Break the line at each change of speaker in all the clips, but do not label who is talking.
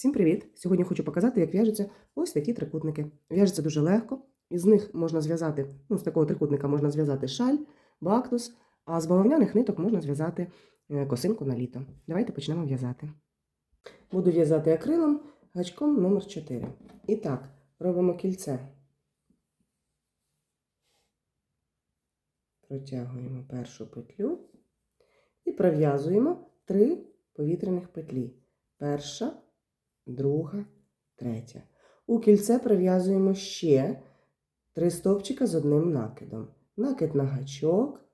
Всім привіт! Сьогодні хочу показати, як в'яжуться ось такі трикутники. В'яжуться дуже легко. Із них можна зв'язати, ну, з такого трикутника можна зв'язати шаль, бактус, а з бавовняних ниток можна зв'язати е, косинку на літо. Давайте почнемо в'язати. Буду в'язати акрилом гачком номер 4. І так, робимо кільце. Протягуємо першу петлю і пров'язуємо три повітряних петлі. Перша, друга, третя. У кільце пров'язуємо ще три стовпчика з одним накидом. Накид на гачок,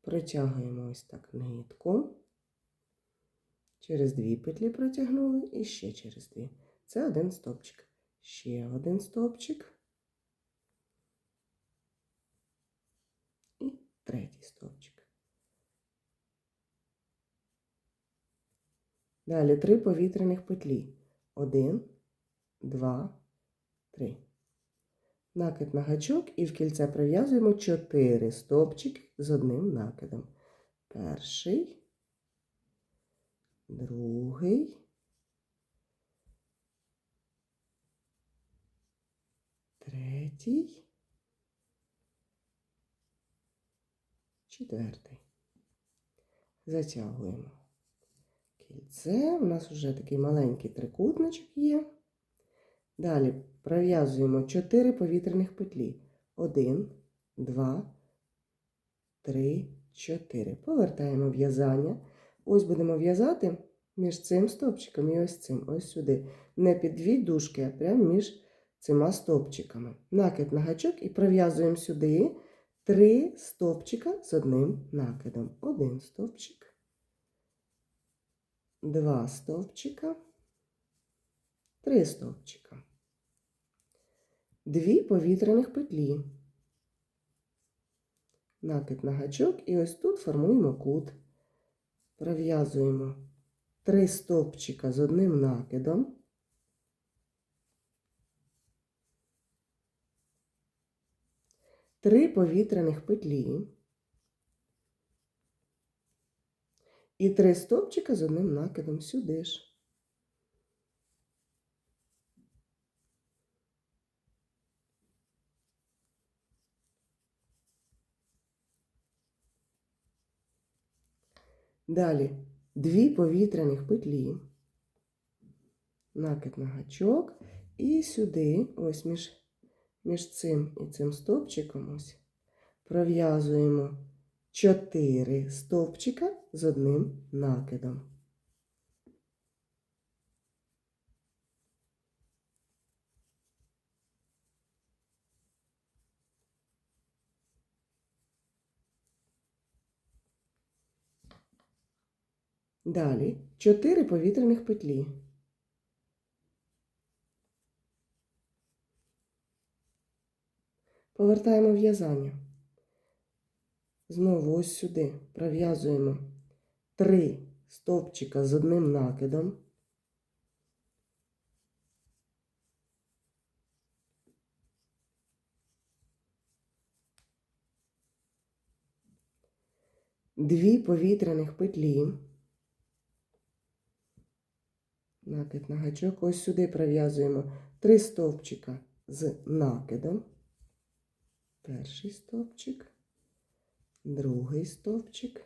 протягуємо ось так нитку. Через дві петлі протягнули і ще через дві. Це один стовпчик. Ще один стовпчик. І третій стовпчик. Далі три повітряних петлі. Один, два, три. Накид на гачок і в кільце прив'язуємо чотири стовпчики з одним накидом. Перший, другий, третій, четвертий. Затягуємо кільце. У нас вже такий маленький трикутничок є. Далі пров'язуємо 4 повітряних петлі. 1, 2, 3, 4. Повертаємо в'язання. Ось будемо в'язати між цим стовпчиком і ось цим, ось сюди. Не під дві дужки, а прямо між цими стовпчиками. Накид на гачок і пров'язуємо сюди 3 стовпчика з одним накидом. Один стовпчик два стовпчика, три стовпчика, дві повітряних петлі, накид на гачок, і ось тут формуємо кут, пров'язуємо три стовпчика з одним накидом. Три повітряних петлі. І три стовпчика з одним накидом сюди ж. Далі. Дві повітряних петлі, накид на гачок, і сюди, ось між, між цим і цим стовпчиком, ось, пров'язуємо 4 стовпчика з одним накидом. Далі 4 повітряних петлі. Повертаємо в'язання. Знову ось сюди пров'язуємо три стовпчика з одним накидом. Дві повітряних петлі. Накид на гачок. Ось сюди пров'язуємо три стовпчика з накидом. Перший стовпчик другий стовпчик,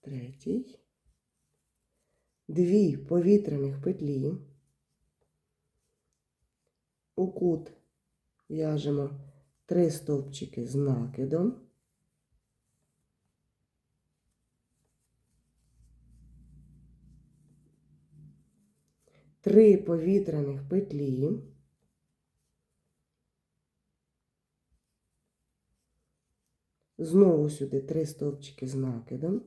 третій, дві повітряних петлі, у кут в'яжемо три стовпчики з накидом, три повітряних петлі. Знову сюди три стовпчики з накидом.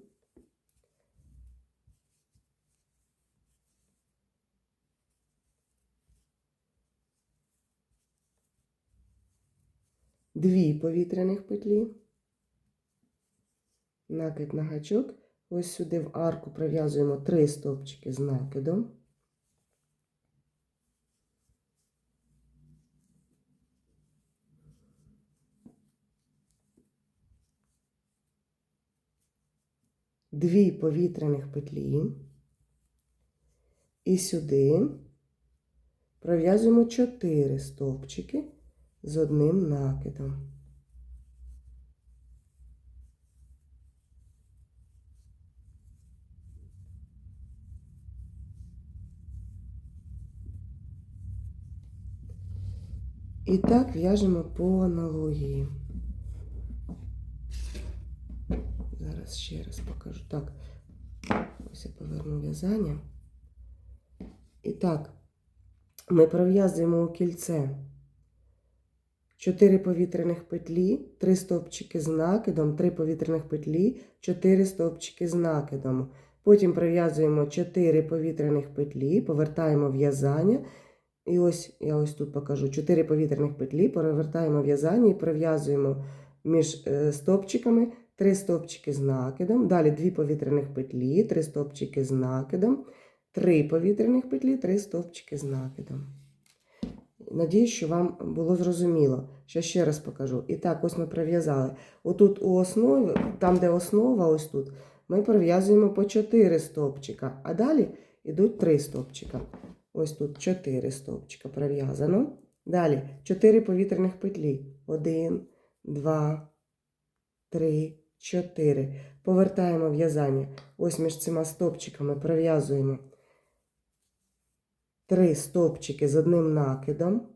Дві повітряних петлі, накид на гачок. Ось сюди в арку пров'язуємо три стовпчики з накидом. Дві повітряних петлі і сюди пров'язуємо 4 стовпчики з одним накидом. І так в'яжемо по аналогії. Зараз ще раз покажу. Так, ось я поверну в'язання. І так, ми пров'язуємо у кільце 4 повітряних петлі, 3 стовпчики з накидом, 3 повітряних петлі, 4 стовпчики з накидом. Потім пров'язуємо 4 повітряних петлі, повертаємо в'язання. І ось я ось тут покажу 4 повітряних петлі, перевертаємо в'язання і пров'язуємо між е, стовпчиками 3 стовпчики з накидом. Далі 2 повітряних петлі, 3 стовпчики з накидом, 3 повітряних петлі, 3 стовпчики з накидом. Надіюсь, що вам було зрозуміло. Ще ще раз покажу. І так, ось ми пров'язали. Отут у основі, там, де основа, ось тут, ми пров'язуємо по 4 стовпчика, а далі йдуть 3 стовпчика. Ось тут 4 стовпчика пров'язано. Далі 4 повітряних петлі. 1, 2, 3, 4. Повертаємо в'язання. Ось між цими стовпчиками пров'язуємо 3 стовпчики з одним накидом.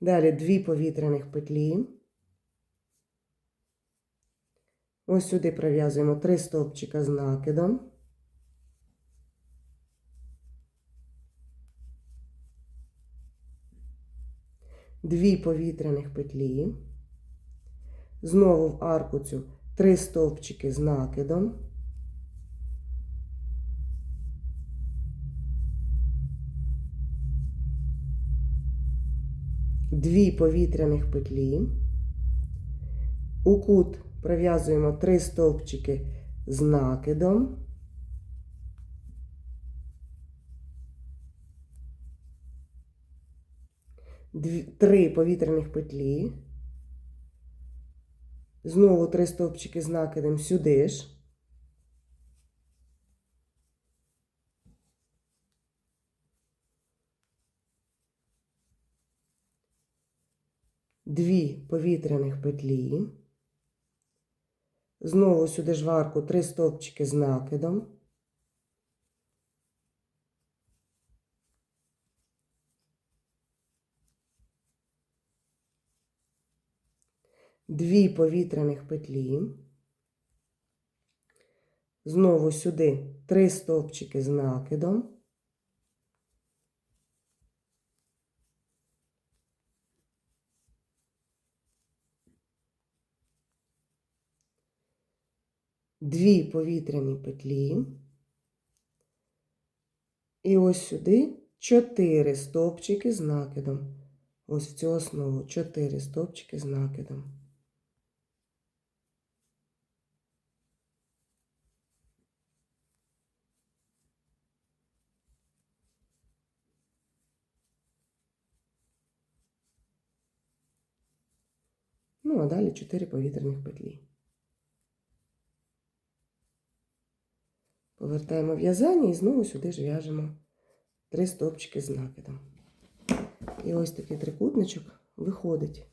Далі 2 повітряних петлі. Ось сюди пров'язуємо 3 стовпчика з накидом. Дві повітряних петлі. Знову в арку цю 3 стовпчики з накидом. Дві повітряних петлі. У кут пров'язуємо 3 стовпчики з накидом. 3 повітряних петлі. Знову 3 стовпчики з накидом сюди ж. Дві повітряних петлі. Знову сюди ж в арку 3 стовпчики з накидом. Дві повітряних петлі. Знову сюди 3 стовпчики з накидом. Дві повітряні петлі. І ось сюди 4 стовпчики з накидом. Ось в цю основу 4 стовпчики з накидом. А далі 4 повітряних петлі. Повертаємо в'язання і знову сюди ж в'яжемо 3 стовпчики з накидом. І ось такий трикутничок виходить.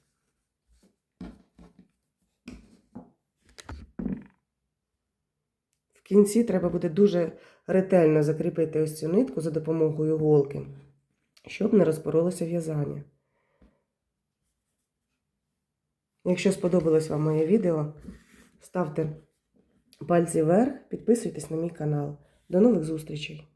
В кінці треба буде дуже ретельно закріпити ось цю нитку за допомогою голки, щоб не розпоролося в'язання. Якщо сподобалось вам моє відео, ставте пальці вверх, підписуйтесь на мій канал. До нових зустрічей!